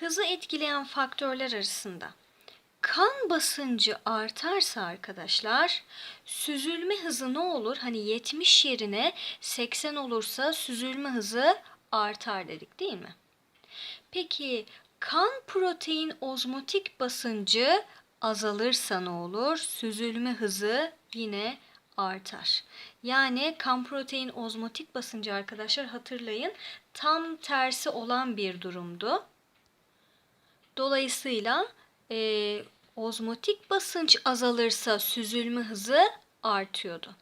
hızı etkileyen faktörler arasında kan basıncı artarsa arkadaşlar süzülme hızı ne olur? Hani 70 yerine 80 olursa süzülme hızı artar dedik değil mi? Peki kan protein ozmotik basıncı azalırsa ne olur? Süzülme hızı yine artar. Yani kan protein ozmotik basıncı arkadaşlar hatırlayın tam tersi olan bir durumdu. Dolayısıyla e, ozmotik basınç azalırsa süzülme hızı artıyordu.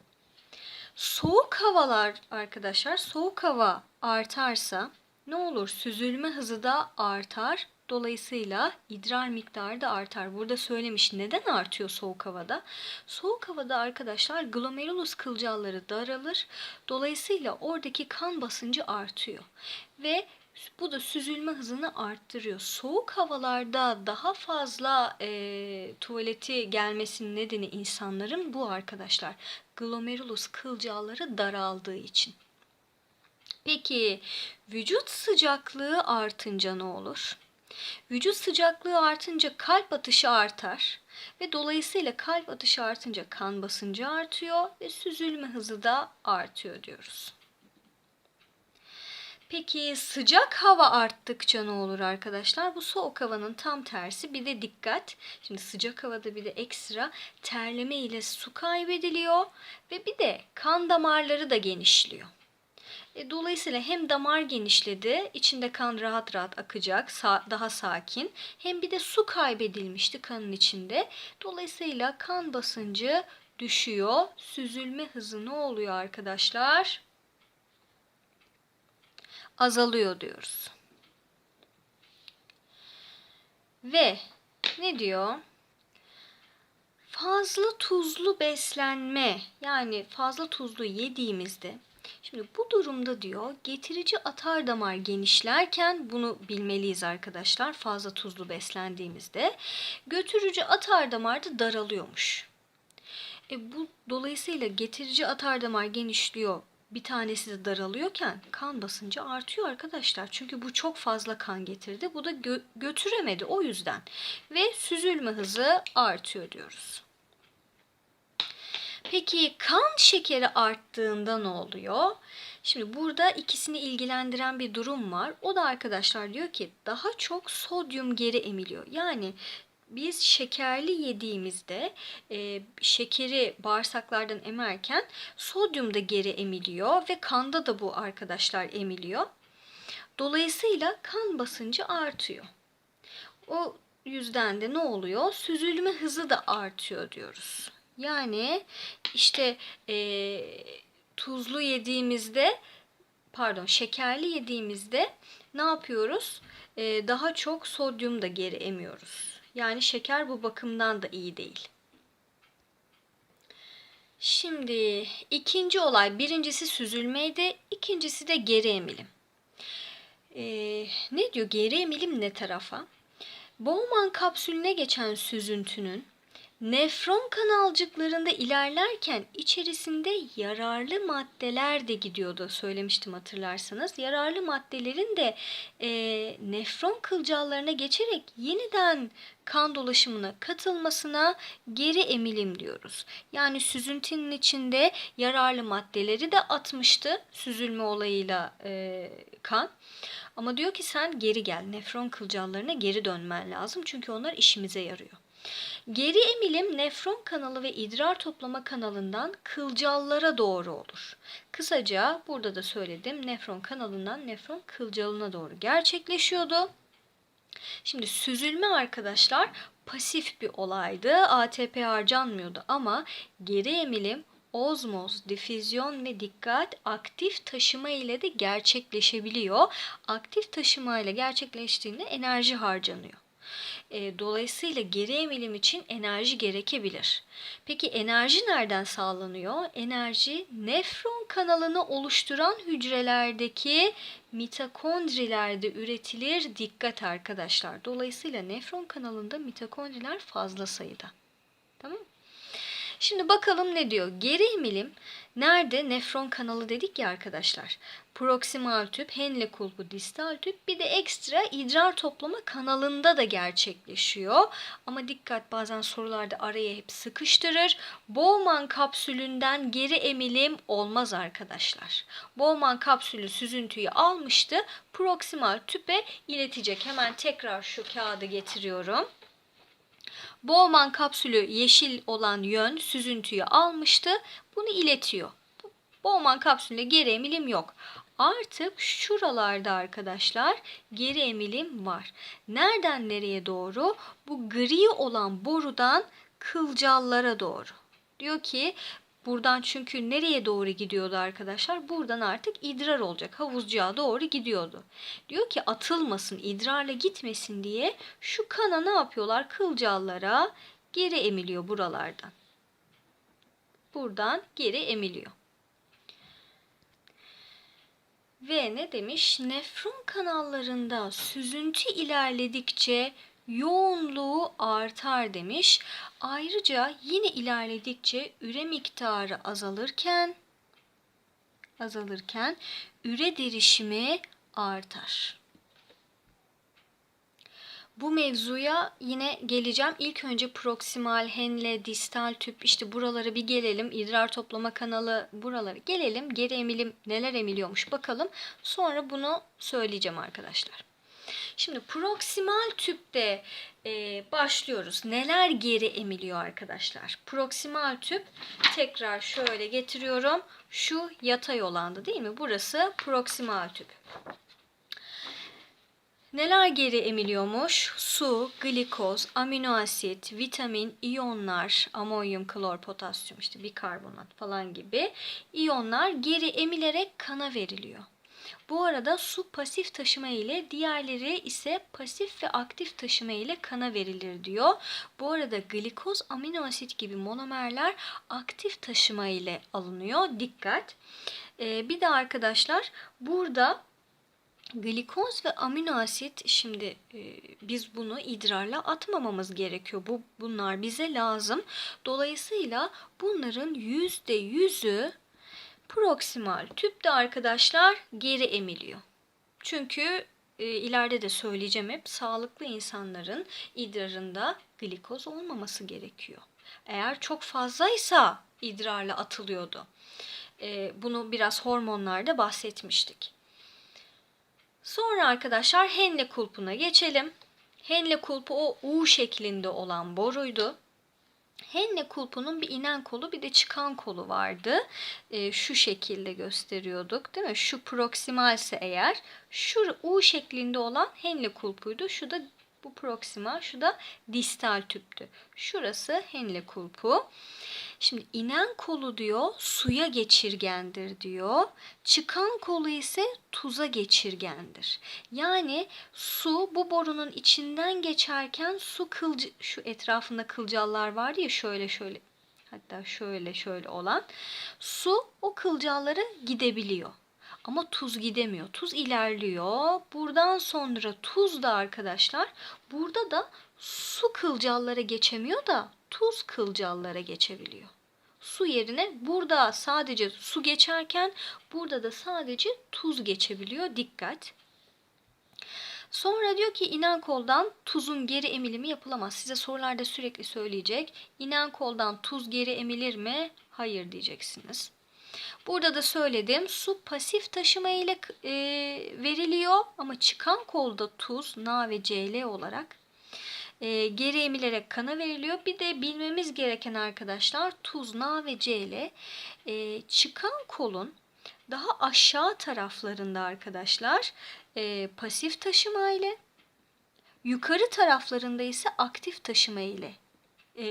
Soğuk havalar arkadaşlar soğuk hava artarsa ne olur? Süzülme hızı da artar. Dolayısıyla idrar miktarı da artar. Burada söylemiş neden artıyor soğuk havada? Soğuk havada arkadaşlar glomerulus kılcalları daralır. Dolayısıyla oradaki kan basıncı artıyor. Ve bu da süzülme hızını arttırıyor. Soğuk havalarda daha fazla e, tuvaleti gelmesinin nedeni insanların bu arkadaşlar. Glomerulus kılcalları daraldığı için. Peki vücut sıcaklığı artınca ne olur? Vücut sıcaklığı artınca kalp atışı artar ve dolayısıyla kalp atışı artınca kan basıncı artıyor ve süzülme hızı da artıyor diyoruz. Peki sıcak hava arttıkça ne olur arkadaşlar? Bu soğuk havanın tam tersi. Bir de dikkat. Şimdi sıcak havada bir de ekstra terleme ile su kaybediliyor ve bir de kan damarları da genişliyor. E, dolayısıyla hem damar genişledi, içinde kan rahat rahat akacak, daha sakin. Hem bir de su kaybedilmişti kanın içinde. Dolayısıyla kan basıncı düşüyor. Süzülme hızı ne oluyor arkadaşlar? Azalıyor diyoruz. Ve ne diyor? Fazla tuzlu beslenme yani fazla tuzlu yediğimizde Şimdi bu durumda diyor getirici atar damar genişlerken bunu bilmeliyiz arkadaşlar fazla tuzlu beslendiğimizde götürücü atar damar da daralıyormuş. E bu dolayısıyla getirici atar damar genişliyor bir tanesi de daralıyorken kan basıncı artıyor arkadaşlar. Çünkü bu çok fazla kan getirdi. Bu da gö götüremedi o yüzden. Ve süzülme hızı artıyor diyoruz. Peki kan şekeri arttığında ne oluyor? Şimdi burada ikisini ilgilendiren bir durum var. O da arkadaşlar diyor ki daha çok sodyum geri emiliyor. Yani biz şekerli yediğimizde e, şekeri bağırsaklardan emerken sodyum da geri emiliyor ve kanda da bu arkadaşlar emiliyor. Dolayısıyla kan basıncı artıyor. O yüzden de ne oluyor? Süzülme hızı da artıyor diyoruz. Yani işte e, tuzlu yediğimizde pardon şekerli yediğimizde ne yapıyoruz? E, daha çok sodyum da geri emiyoruz. Yani şeker bu bakımdan da iyi değil. Şimdi ikinci olay birincisi süzülmeydi, ikincisi de geri emilim. Ee, ne diyor geri emilim ne tarafa? Bowman kapsülüne geçen süzüntünün Nefron kanalcıklarında ilerlerken içerisinde yararlı maddeler de gidiyordu söylemiştim hatırlarsanız. Yararlı maddelerin de e, nefron kılcallarına geçerek yeniden kan dolaşımına katılmasına geri emilim diyoruz. Yani süzüntünün içinde yararlı maddeleri de atmıştı süzülme olayıyla e, kan. Ama diyor ki sen geri gel nefron kılcallarına geri dönmen lazım çünkü onlar işimize yarıyor. Geri emilim nefron kanalı ve idrar toplama kanalından kılcallara doğru olur. Kısaca burada da söyledim nefron kanalından nefron kılcalına doğru gerçekleşiyordu. Şimdi süzülme arkadaşlar pasif bir olaydı. ATP harcanmıyordu ama geri emilim ozmoz, difüzyon ve dikkat aktif taşıma ile de gerçekleşebiliyor. Aktif taşıma ile gerçekleştiğinde enerji harcanıyor. E, dolayısıyla geri emilim için enerji gerekebilir. Peki enerji nereden sağlanıyor? Enerji nefron kanalını oluşturan hücrelerdeki mitokondrilerde üretilir. Dikkat arkadaşlar. Dolayısıyla nefron kanalında mitokondriler fazla sayıda. Tamam Şimdi bakalım ne diyor? Geri emilim nerede? Nefron kanalı dedik ya arkadaşlar. Proksimal tüp, Henle kulpu, distal tüp bir de ekstra idrar toplama kanalında da gerçekleşiyor. Ama dikkat bazen sorularda araya hep sıkıştırır. Bowman kapsülünden geri emilim olmaz arkadaşlar. Bowman kapsülü süzüntüyü almıştı. Proksimal tüpe iletecek. Hemen tekrar şu kağıdı getiriyorum. Bowman kapsülü yeşil olan yön süzüntüyü almıştı. Bunu iletiyor. Bowman kapsülünde geri emilim yok. Artık şuralarda arkadaşlar geri emilim var. Nereden nereye doğru? Bu gri olan borudan kılcallara doğru. Diyor ki buradan çünkü nereye doğru gidiyordu arkadaşlar? Buradan artık idrar olacak. Havuzcuğa doğru gidiyordu. Diyor ki atılmasın, idrarla gitmesin diye şu kana ne yapıyorlar? Kılcallara geri emiliyor buralardan. Buradan geri emiliyor. Ve ne demiş? Nefron kanallarında süzüntü ilerledikçe yoğunluğu artar demiş. Ayrıca yine ilerledikçe üre miktarı azalırken azalırken üre derişimi artar. Bu mevzuya yine geleceğim. İlk önce proksimal, henle, distal tüp işte buralara bir gelelim. İdrar toplama kanalı buralara gelelim. Geri emilim neler emiliyormuş bakalım. Sonra bunu söyleyeceğim arkadaşlar. Şimdi proksimal tüpte e, başlıyoruz. Neler geri emiliyor arkadaşlar? Proksimal tüp tekrar şöyle getiriyorum. Şu yatay olandı değil mi? Burası proksimal tüp. Neler geri emiliyormuş? Su, glikoz, amino asit, vitamin, iyonlar, amonyum, klor, potasyum, işte bikarbonat falan gibi iyonlar geri emilerek kana veriliyor. Bu arada su pasif taşıma ile diğerleri ise pasif ve aktif taşıma ile kana verilir diyor. Bu arada glikoz, amino asit gibi monomerler aktif taşıma ile alınıyor. Dikkat. Ee, bir de arkadaşlar burada Glikoz ve amino asit şimdi e, biz bunu idrarla atmamamız gerekiyor. Bu bunlar bize lazım. Dolayısıyla bunların yüzde yüzü proksimal tüpte arkadaşlar geri emiliyor. Çünkü e, ileride de söyleyeceğim hep sağlıklı insanların idrarında glikoz olmaması gerekiyor. Eğer çok fazlaysa idrarla atılıyordu. E, bunu biraz hormonlarda bahsetmiştik. Sonra arkadaşlar Henle kulpuna geçelim. Henle kulpu o U şeklinde olan boruydu. Henle kulpunun bir inen kolu bir de çıkan kolu vardı. E, şu şekilde gösteriyorduk değil mi? Şu proksimalse eğer şu U şeklinde olan Henle kulpuydu. Şu da bu proksimal, şu da distal tüptü. Şurası Henle kulpu. Şimdi inen kolu diyor suya geçirgendir diyor. Çıkan kolu ise tuza geçirgendir. Yani su bu borunun içinden geçerken su kılcı şu etrafında kılcallar var ya şöyle şöyle hatta şöyle şöyle olan su o kılcallara gidebiliyor. Ama tuz gidemiyor. Tuz ilerliyor. Buradan sonra tuz da arkadaşlar burada da su kılcallara geçemiyor da tuz kılcallara geçebiliyor. Su yerine burada sadece su geçerken burada da sadece tuz geçebiliyor. Dikkat. Sonra diyor ki inen koldan tuzun geri emilimi yapılamaz. Size sorularda sürekli söyleyecek. İnen koldan tuz geri emilir mi? Hayır diyeceksiniz. Burada da söyledim. Su pasif taşıma ile e, veriliyor ama çıkan kolda tuz, Na ve Cl olarak e, geri emilerek kana veriliyor. Bir de bilmemiz gereken arkadaşlar tuz, Na ve Cl e, çıkan kolun daha aşağı taraflarında arkadaşlar e, pasif taşıma ile yukarı taraflarında ise aktif taşıma ile e,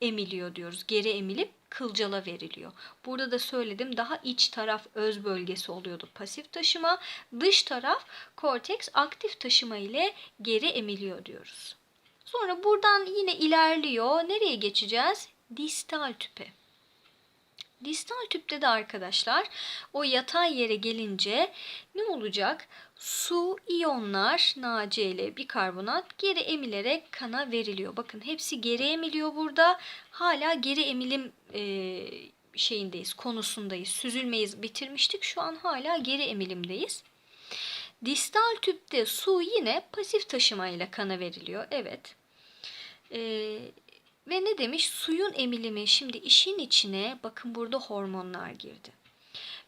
emiliyor diyoruz. Geri emilip kılcala veriliyor. Burada da söyledim daha iç taraf öz bölgesi oluyordu pasif taşıma. Dış taraf korteks aktif taşıma ile geri emiliyor diyoruz. Sonra buradan yine ilerliyor. Nereye geçeceğiz? Distal tüpe. Distal tüpte de arkadaşlar o yatay yere gelince ne olacak? Su, iyonlar, NaCl, bikarbonat geri emilerek kana veriliyor. Bakın hepsi geri emiliyor burada. Hala geri emilim e, şeyindeyiz, konusundayız. Süzülmeyi bitirmiştik. Şu an hala geri emilimdeyiz. Distal tüpte su yine pasif taşımayla kana veriliyor. Evet. Ee, ve ne demiş? Suyun emilimi. Şimdi işin içine bakın burada hormonlar girdi.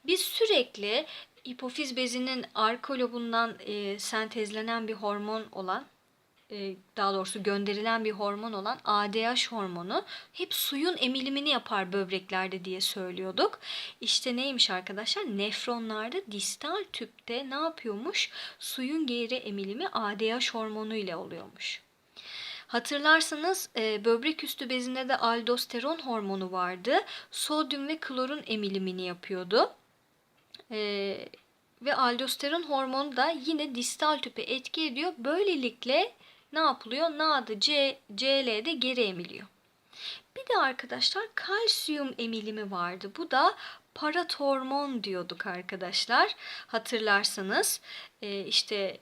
Biz sürekli hipofiz bezinin arka lobundan e, sentezlenen bir hormon olan e, daha doğrusu gönderilen bir hormon olan ADH hormonu hep suyun emilimini yapar böbreklerde diye söylüyorduk. İşte neymiş arkadaşlar? Nefronlarda distal tüpte ne yapıyormuş? Suyun geri emilimi ADH hormonu ile oluyormuş. Hatırlarsanız e, böbrek üstü bezinde de aldosteron hormonu vardı. Sodyum ve klorun emilimini yapıyordu. E, ve aldosteron hormonu da yine distal tüpe etki ediyor. Böylelikle ne yapılıyor? NAD'ı C, CL'de geri emiliyor. Bir de arkadaşlar kalsiyum emilimi vardı. Bu da paratormon diyorduk arkadaşlar. Hatırlarsanız e, işte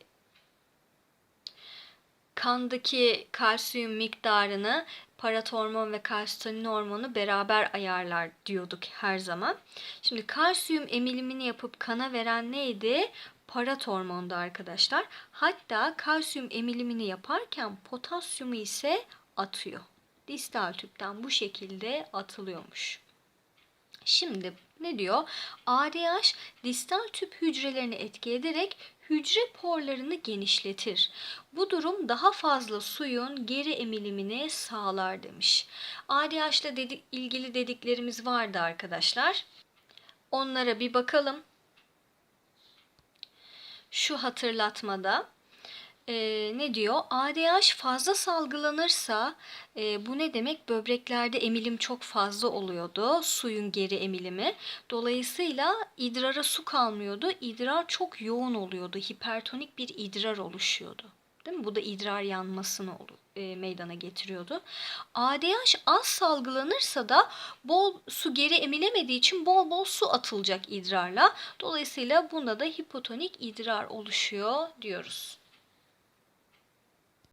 kandaki kalsiyum miktarını paratormon ve kalsitonin hormonu beraber ayarlar diyorduk her zaman. Şimdi kalsiyum emilimini yapıp kana veren neydi? Paratormondu arkadaşlar. Hatta kalsiyum emilimini yaparken potasyumu ise atıyor. Distal tüpten bu şekilde atılıyormuş. Şimdi ne diyor? ADH distal tüp hücrelerini etki ederek hücre porlarını genişletir. Bu durum daha fazla suyun geri emilimini sağlar demiş. ADH ile dedik, ilgili dediklerimiz vardı arkadaşlar. Onlara bir bakalım. Şu hatırlatmada e, ne diyor? ADH fazla salgılanırsa e, bu ne demek? Böbreklerde emilim çok fazla oluyordu. Suyun geri emilimi. Dolayısıyla idrara su kalmıyordu. İdrar çok yoğun oluyordu. Hipertonik bir idrar oluşuyordu. Değil mi? Bu da idrar yanmasını e, meydana getiriyordu. ADH az salgılanırsa da bol su geri emilemediği için bol bol su atılacak idrarla. Dolayısıyla bunda da hipotonik idrar oluşuyor diyoruz.